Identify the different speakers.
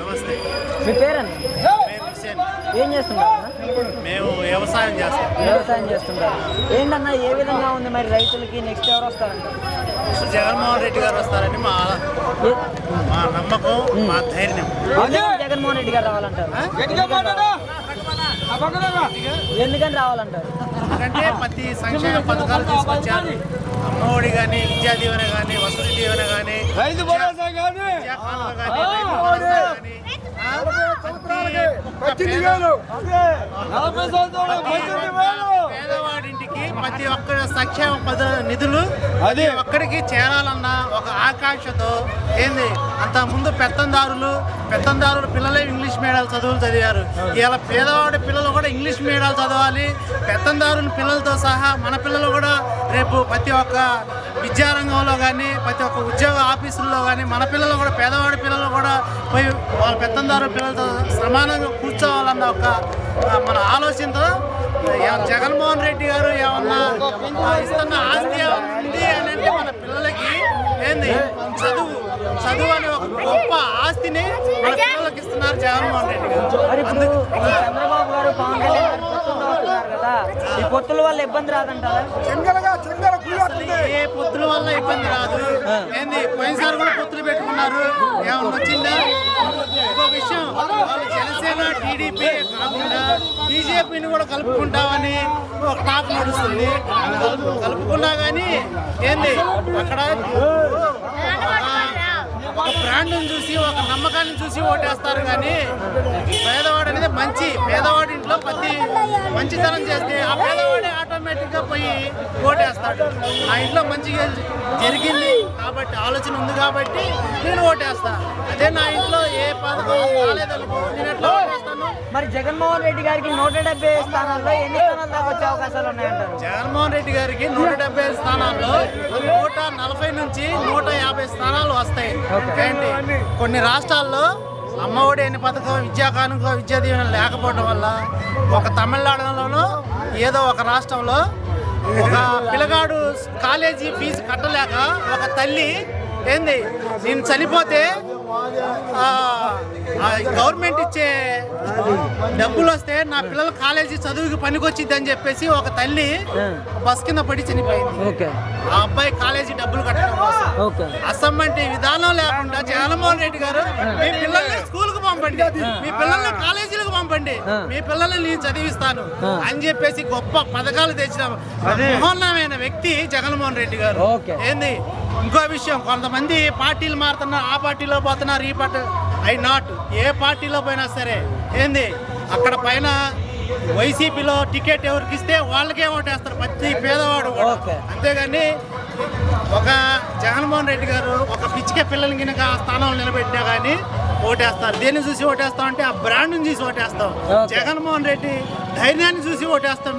Speaker 1: నమస్తే.
Speaker 2: మీ పేరండి? ఏం చేస్తున్నారు అన్న?
Speaker 1: మేము వ్యవసాయం చేస్తాం.
Speaker 2: వ్యవసాయం చేస్తుంటారు ఏంటన్నా ఏ విధంగా ఉంది మరి రైతులకి? నెక్స్ట్ ఎవరు వస్తారంట?
Speaker 1: జగన్మోహన్ రెడ్డి గారు వస్తారని మా మా నమ్మకం మా ధైర్యం.
Speaker 2: జగన్మోహన్ రెడ్డి గారు రావాలంటారు. ఎందుకని రావాలంటారు?
Speaker 1: ఎందుకంటే ప్రతి సంక్షేమ పథకాలు తీసుకొచ్చారు. అమ్మఒడి కానీ విద్యా దీవెన కానీ వసతి దీవెన కానీ
Speaker 3: రైతు భరోసా కానీ నలభై సంవత్సరాలు
Speaker 1: ప్రతి ఒక్క సంక్షేమ పద నిధులు
Speaker 3: అది.
Speaker 1: ఒక్కడికి చేరాలన్న ఒక ఆకాంక్షతో ఏంది అంత ముందు పెత్తందారులు పెత్తందారుల పిల్లలే ఇంగ్లీష్ మీడియాలు చదువులు చదివారు. ఇలా పేదవాడి పిల్లలు కూడా ఇంగ్లీష్ మీడియాలు చదవాలి. పెత్తందారుల పిల్లలతో సహా మన పిల్లలు కూడా రేపు ప్రతి ఒక్క విద్యారంగంలో కానీ ప్రతి ఒక్క ఉద్యోగ ఆఫీసుల్లో కానీ మన పిల్లలు కూడా పేదవాడి పిల్లలు కూడా పోయి వాళ్ళ పెత్తందారుల పిల్లలతో సమానంగా కూర్చోవాలన్న ఒక మన ఆలోచనతో జగన్మోహన్ రెడ్డి గారు ఏమన్నా ఆ, ఇస్తున్న ఆస్తి ఉంది అని అంటే మన పిల్లలకి ఏంది? చదువు. చదువు అనే ఒక గొప్ప ఆస్తిని మన పిల్లలకి ఇస్తున్నారు జగన్మోహన్ రెడ్డి గారు.
Speaker 2: చంద్రబాబు గారు పవన్ కళ్యాణ్ కదా ఈ పొత్తుల వల్ల ఇబ్బంది రాదంటారా?
Speaker 1: ఏ పొత్తుల వల్ల ఇబ్బంది రాదు? ఏంది? పోయినసారి కూడా పొత్తులు పెట్టుకున్నారు. ఏమన్నా వచ్చిందా ఇంకో విషయం వాళ్ళు జనసేన టీడీపీ కాకుండా బీజేపీని కూడా కలుపుకుంటామని ఒక టాక్ నడుస్తుంది. కలుపుకున్నా కానీ ఏంది? అక్కడ ఒక బ్రాండ్ని చూసి ఒక నమ్మకాన్ని చూసి ఓటేస్తారు కానీ పేదవాడు అనేది మంచి. పేదవాడి ఇంట్లో ప్రతి మంచితనం చేస్తే ఆ పేదవాడే ఆటోమేటిక్గా పోయి ఓటేస్తాడు. ఆ ఇంట్లో మంచిగా జరిగింది కాబట్టి ఆలోచన ఉంది కాబట్టి నేను ఓటేస్తాను అదే నా ఇంట్లో
Speaker 2: మరి జగన్మోహన్ రెడ్డి గారికి నూట డెబ్బై స్థానాల్లో ఎన్ని స్థానాలు దాకా వచ్చే అవకాశాలు ఉన్నాయంటారు?
Speaker 1: జగన్మోహన్ రెడ్డి గారికి నూట డెబ్బై ఐదు స్థానాల్లో నూట నలభై నుంచి నూట యాభై స్థానాలు వస్తాయి. కొన్ని రాష్ట్రాల్లో అమ్మఒడి అనే పథకం విద్యా కానుక విద్యా దీవెన లేకపోవడం వల్ల ఒక తమిళనాడులోనూ ఏదో ఒక రాష్ట్రంలో ఒక పిల్లగాడు కాలేజీ ఫీజు కట్టలేక ఒక తల్లి ఏంది? నేను చనిపోతే గవర్నమెంట్ ఇచ్చే డబ్బులు వస్తే నా పిల్లల కాలేజీ చదువుకి పనికొచ్చిద్ది అని చెప్పేసి ఒక తల్లి బస్ కింద పడి చనిపోయింది.
Speaker 2: ఓకే.
Speaker 1: ఆ అబ్బాయి కాలేజీ డబ్బులు కట్టడం కోసం.
Speaker 2: ఓకే.
Speaker 1: అసమ్మంటి విధానం లేకుండా జగన్మోహన్ రెడ్డి గారు మీ పిల్లల్ని స్కూల్కు పంపండి మీ పిల్లల్ని కాలేజీలకు పంపండి. మీ పిల్లల్ని నేను చదివిస్తాను అని చెప్పేసి గొప్ప పథకాలు తెచ్చిన మహోన్నమైన వ్యక్తి జగన్మోహన్ రెడ్డి గారు.
Speaker 2: ఓకే.
Speaker 1: ఏంది? ఇంకో విషయం కొంతమంది పార్టీలు మారుతున్నారు ఆ పార్టీలో పోతున్నారు ఈ పార్టీ ఐ నాట్. ఏ పార్టీలో పోయినా సరే ఏంది? అక్కడ పైన వైసీపీలో టికెట్ ఎవరికి ఇస్తే వాళ్ళకే ఓటేస్తారు ప్రతి పేదవాడు. అంతేగాని ఒక జగన్మోహన్ రెడ్డి గారు ఒక పిచ్చిక పిల్లల్ని కనుక ఆ స్థానంలో నిలబెట్టినా కానీ ఓటేస్తారు. దేన్ని చూసి ఓటేస్తాం అంటే ఆ బ్రాండ్ని చూసి ఓటేస్తాం. జగన్మోహన్ రెడ్డి ధైర్యాన్ని చూసి ఓటేస్తాం.